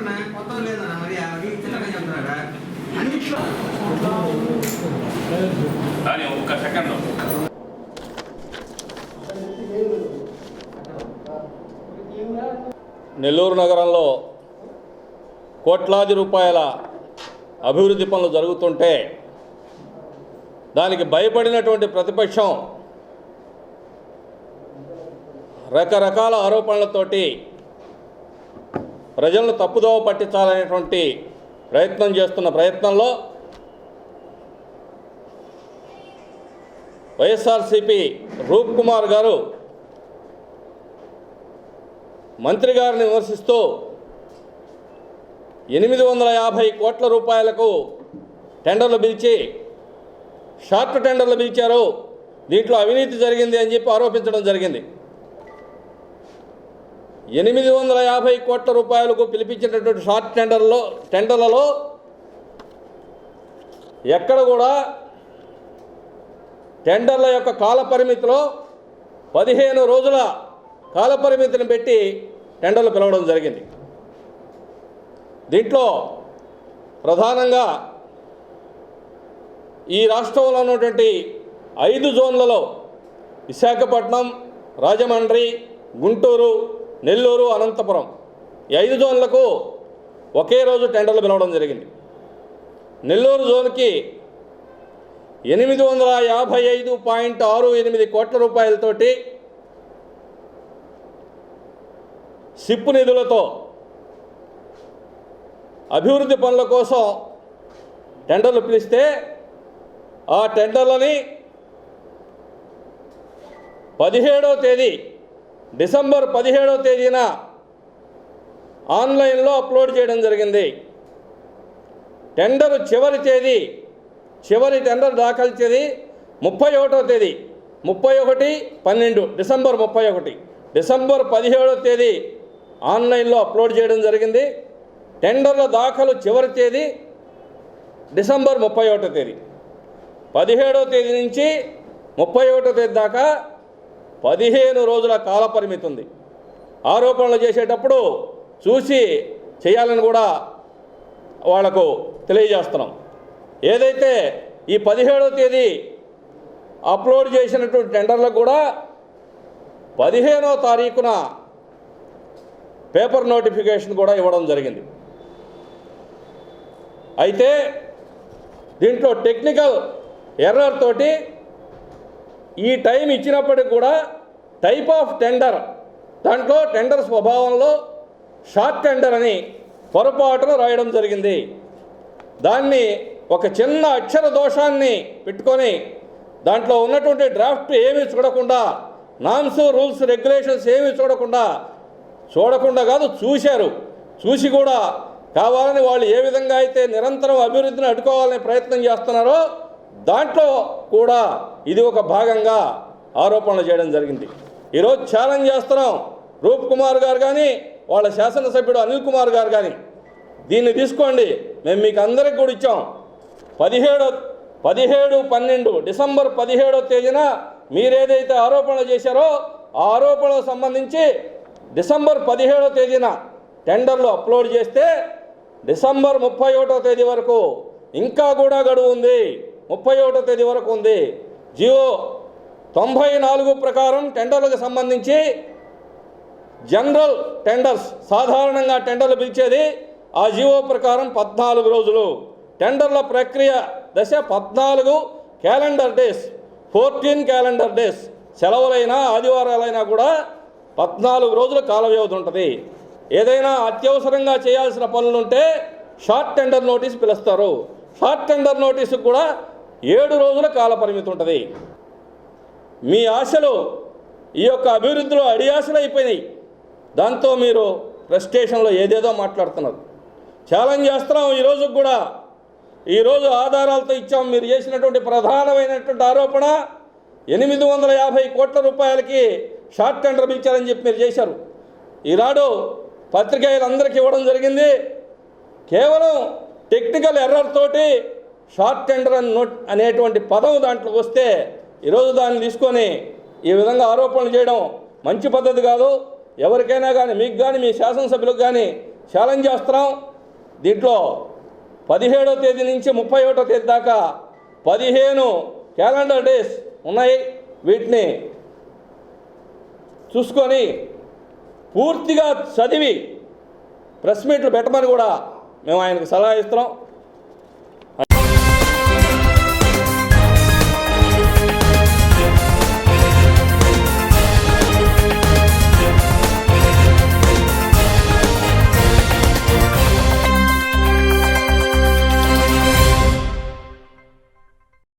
కొత్త లేదన్నా మరి అవి చిన్నగా అన్నిట్లో ఒక్క సెకండ్. నెల్లూరు నగరంలో కోట్లాది రూపాయల అభివృద్ధి పనులు జరుగుతుంటే దానికి భయపడినటువంటి ప్రతిపక్షం రకరకాల ఆరోపణలతోటి ప్రజలను తప్పుదోవ పట్టించాలనేటువంటి ప్రయత్నం చేస్తున్న ప్రయత్నంలో వైఎస్ఆర్సిపి రూప్ కుమార్ గారు మంత్రి గారిని విమర్శిస్తూ ఎనిమిది వందల యాభై కోట్ల రూపాయలకు టెండర్లు పిలిచి షార్ట్ టెండర్లు పిలిచారు. దీంట్లో అవినీతి జరిగింది అని చెప్పి ఆరోపించడం జరిగింది. ఎనిమిది వందల యాభై కోట్ల రూపాయలకు పిలిపించినటువంటి షార్ట్ టెండర్లో టెండర్లలో ఎక్కడ కూడా టెండర్ల యొక్క కాల పరిమితిలో పదిహేను రోజుల కాల పరిమితిని పెట్టి టెండర్లు పిలవడం జరిగింది. దీంట్లో ప్రధానంగా ఈ రాష్ట్రంలో ఉన్నటువంటి ఐదు జోన్లలో విశాఖపట్నం రాజమండ్రి గుంటూరు నెల్లూరు అనంతపురం ఈ ఐదు జోన్లకు ఒకే రోజు టెండర్లు పిలవడం జరిగింది. నెల్లూరు జోన్కి ఎనిమిది వందల యాభై ఐదు పాయింట్ ఆరు ఎనిమిది కోట్ల రూపాయలతోటి సిప్పు నిధులతో అభివృద్ధి పనుల కోసం టెండర్లు పిలిస్తే ఆ టెండర్లని పదిహేడో తేదీ డిసెంబర్ పదిహేడవ తేదీన ఆన్లైన్లో అప్లోడ్ చేయడం జరిగింది. టెండర్ చివరి తేదీ చివరి టెండర్ దాఖలు తేదీ ముప్పై ఒకటో తేదీ ముప్పై ఒకటి పన్నెండు డిసెంబర్ ముప్పై ఒకటి డిసెంబర్ పదిహేడో తేదీ ఆన్లైన్లో అప్లోడ్ చేయడం జరిగింది. టెండర్ల దాఖలు చివరి తేదీ డిసెంబర్ ముప్పై ఒకటో తేదీ. పదిహేడో తేదీ నుంచి ముప్పై ఒకటో తేదీ దాకా పదిహేను రోజుల కాలపరిమితి ఉంది. ఆరోపణలు చేసేటప్పుడు చూసి చేయాలని కూడా వాళ్ళకు తెలియజేస్తున్నాం. ఏదైతే ఈ పదిహేడో తేదీ అప్లోడ్ చేసినటువంటి టెండర్లకు కూడా పదిహేనో తారీఖున పేపర్ నోటిఫికేషన్ కూడా ఇవ్వడం జరిగింది. అయితే దీంట్లో టెక్నికల్ ఎర్రర్ తోటి ఈ టైం ఇచ్చినప్పటికి కూడా టైప్ ఆఫ్ టెండర్ దాంట్లో టెండర్ స్వభావంలో షార్ట్ టెండర్ అని పొరపాటున రాయడం జరిగింది. దాన్ని ఒక చిన్న అక్షర దోషాన్ని పెట్టుకొని దాంట్లో ఉన్నటువంటి డ్రాఫ్ట్ ఏమీ చూడకుండా నామ్స్ రూల్స్ రెగ్యులేషన్స్ ఏమీ చూడకుండా చూడకుండా కాదు చూశారు. చూసి కూడా కావాలని వాళ్ళు ఏ విధంగా అయితే నిరంతరం అభివృద్ధిని అడ్డుకోవాలనే ప్రయత్నం చేస్తున్నారో దాంట్లో కూడా ఇది ఒక భాగంగా ఆరోపణలు చేయడం జరిగింది. ఈరోజు ఛాలెంజ్ చేస్తున్నాం. రూప్ కుమార్ గారు కానీ వాళ్ళ శాసనసభ్యుడు అనిల్ కుమార్ గారు కానీ దీన్ని తీసుకోండి. మేము మీకు అందరికి కూడా ఇచ్చాం. పదిహేడో పదిహేడు పన్నెండు డిసెంబర్ పదిహేడో తేదీన మీరేదైతే ఆరోపణలు చేశారో ఆ ఆరోపణలకు సంబంధించి డిసెంబర్ పదిహేడో తేదీన టెండర్లు అప్లోడ్ చేస్తే డిసెంబర్ ముప్పై ఒకటో తేదీ వరకు ఇంకా కూడా గడువు ఉంది. ముప్పై ఒకటో తేదీ వరకు ఉంది. జియో తొంభై నాలుగు ప్రకారం టెండర్లకు సంబంధించి జనరల్ టెండర్స్ సాధారణంగా టెండర్లు పిలిచేది ఆ జీవో ప్రకారం పద్నాలుగు రోజులు. టెండర్ల ప్రక్రియ దశ పద్నాలుగు calendar days fourteen calendar days. సెలవులైనా ఆదివారాలైనా కూడా పద్నాలుగు రోజుల కాల వ్యవధి ఉంటుంది. ఏదైనా అత్యవసరంగా చేయాల్సిన పనులుంటే షార్ట్ టెండర్ నోటీస్ పిలుస్తారు. షార్ట్ టెండర్ నోటీసుకు కూడా ఏడు రోజుల కాల పరిమితి ఉంటుంది. మీ ఆశలు ఈ యొక్క అభివృద్ధిలో అడియాశలు అయిపోయినాయి. దాంతో మీరు ప్రెస్టేషన్లో ఏదేదో మాట్లాడుతున్నారు. ఛాలెంజ్ చేస్తున్నాం ఈరోజు కూడా. ఈరోజు ఆధారాలతో ఇచ్చాం మీరు చేసినటువంటి ప్రధానమైనటువంటి ఆరోపణ. ఎనిమిది వందల యాభై కోట్ల రూపాయలకి షార్ట్ టెండర్ పిలిచారని చెప్పి మీరు చేశారు. ఈనాడు పత్రికేయులందరికీ ఇవ్వడం జరిగింది. కేవలం టెక్నికల్ ఎర్రర్ తోటి షార్ట్ టెండర్ అని నోట్ అనేటువంటి పదం దాంట్లో వస్తే ఈరోజు దాన్ని తీసుకొని ఈ విధంగా ఆరోపణలు చేయడం మంచి పద్ధతి కాదు. ఎవరికైనా కానీ మీకు కానీ మీ శాసనసభ్యులకు కానీ ఛాలెంజ్ చేస్తున్నాం. దీంట్లో పదిహేడో తేదీ నుంచి ముప్పై ఒకటో తేదీ దాకా పదిహేను క్యాలెండర్ డేస్ ఉన్నాయి. వీటిని చూసుకొని పూర్తిగా చదివి ప్రెస్ మీట్లు పెట్టమని కూడా మేము ఆయనకు సలహా ఇస్తున్నాం.